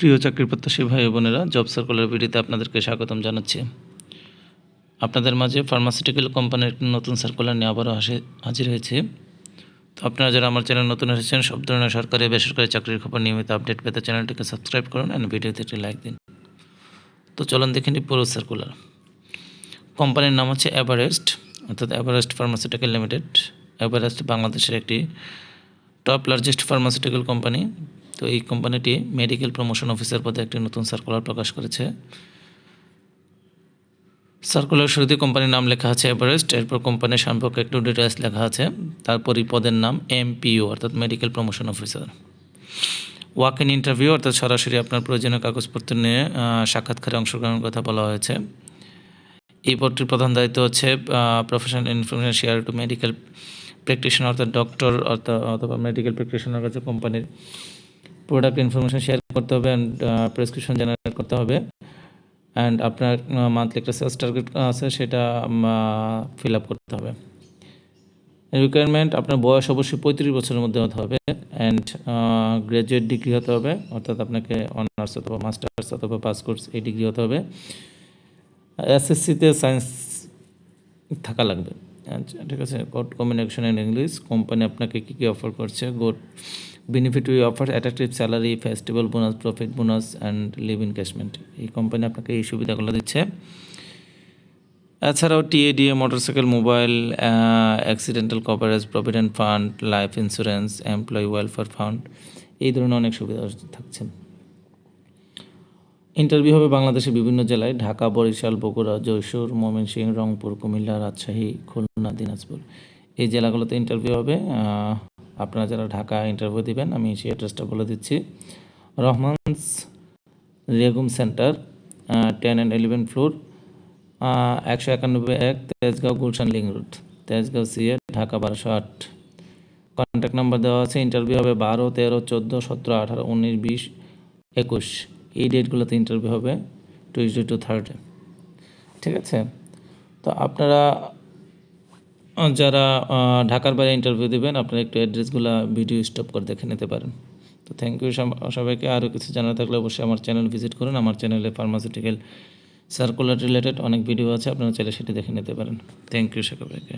প্রিয় চাকরি প্রত্যাশী ভাই বোনেরা জব সার্কুলার ভিডিওতে আপনাদেরকে স্বাগতম জানাচ্ছি। আপনাদের মাঝে ফার্মাসিউটিক্যাল কোম্পানির একটি নতুন সার্কুলার নিয়ে আবারও হাসি হাজির হয়েছে। তো আপনারা যারা আমার চ্যানেল নতুন এসেছেন, সব ধরনের সরকারি, বেসরকারি চাকরির খবর নিয়মিত আপডেট পেতে চ্যানেলটিকে সাবস্ক্রাইব করুন অ্যান্ড ভিডিওতে একটি লাইক দিন। তো চলুন দেখে নিই পুরো সার্কুলার কোম্পানির নাম হচ্ছে এভারেস্ট অর্থাৎ এভারেস্ট ফার্মাসিউটিক্যাল লিমিটেড এভারেস্ট বাংলাদেশের একটি টপ লার্জেস্ট ফার্মাসিউটিক্যাল কোম্পানি তো এই কোম্পানিটি মেডিকেল প্রমোশন অফিসার পদে একটি নতুন সার্কুলার প্রকাশ করেছে। সার্কুলার শুরুতে কোম্পানির নাম লেখা আছে এভারেস্ট এরপর কোম্পানির সম্পর্কে একটু ডিটেলস লেখা আছে। তারপরই পদের নাম এমপিও অর্থাৎ medical promotion officer walk in interview অর্থাৎ সরাসরি আপনার প্রয়োজনীয় কাগজপত্র নিয়ে সাক্ষাৎকারে অংশগ্রহণের কথা বলা হয়েছে। এই পদটির প্রধান দায়িত্ব হচ্ছে professional information share to medical practitioner অর্থাৎ ডক্টর অর্থাৎ অথবা মেডিকেল প্র্যাকটিশনার কাছে কোম্পানির প্রোডাক্ট ইনফরমেশন শেয়ার করতে হবে অ্যান্ড প্রেসক্রিপশন জেনারেট করতে হবে। অ্যান্ড আপনার মান্থলি একটা সেলস টার্গেট আছে সেটা ফিল আপ করতে হবে। রিকোয়ারমেন্ট আপনার বয়স অবশ্যই পঁয়ত্রিশ বছরের মধ্যে হতে হবে অ্যান্ড গ্র্যাজুয়েট ডিগ্রি হতে হবে, অর্থাৎ আপনাকে অনার্স অথবা মাস্টার্স অথবা পাস কোর্স এই ডিগ্রি হতে হবে। এসএসসিতে সায়েন্স থাকা লাগবে। আচ্ছা ঠিক আছে good communication in English company আপনাকে কী কী অফার করছে good benefit we offer attractive salary festival bonus profit bonus and leave encashment এই কোম্পানি আপনাকে এই সুবিধাগুলো দিচ্ছে। এছাড়াও TA DA motorcycle mobile accidental coverage provident fund life insurance employee welfare fund এই ধরনের অনেক সুবিধা থাকছে। ইন্টারভিউ হবে বাংলাদেশের বিভিন্ন জেলায়, ঢাকা, বরিশাল, বগুড়া যশোর ময়মনসিংহ, রংপুর, কুমিল্লা, রাজশাহী, খুলনা, দিনাজপুর। এই জেলাগুলোতে ইন্টারভিউ হবে আপনারা যারা ঢাকা ইন্টারভিউ দিবেন, আমি সেই অ্যাড্রেসটা বলে দিচ্ছি। Rahman's Regnum centre ten and eleven floor একশো একানব্বই এক Tejgaon Gulshan link road, Tejgaon CA Dhaka বারোশো আট। কন্ট্যাক্ট নাম্বার দেওয়া আছে ইন্টারভিউ হবে বারো, তেরো, চোদ্দ, সতেরো, আঠারো, উনিশ, বিশ, একুশ। এই ডেটগুলোতে ইন্টারভিউ হবে টুইসডে টু থার্ডে ঠিক আছে? তো আপনারা যারা ঢাকার বাইরে ইন্টারভিউ দেবেন, আপনারা একটু অ্যাড্রেসগুলো ভিডিও স্টপ করে দেখে নিতে পারেন। তো থ্যাংক ইউ সবাইকে। আরও কিছু জানার থাকলে অবশ্যই আমার চ্যানেল ভিজিট করুন। আমার চ্যানেলে ফার্মাসিউটিক্যাল সার্কুলার রিলেটেড অনেক ভিডিও আছে, আপনারা চাইলে সেটি দেখে নিতে পারেন। থ্যাংক ইউ সবাইকে।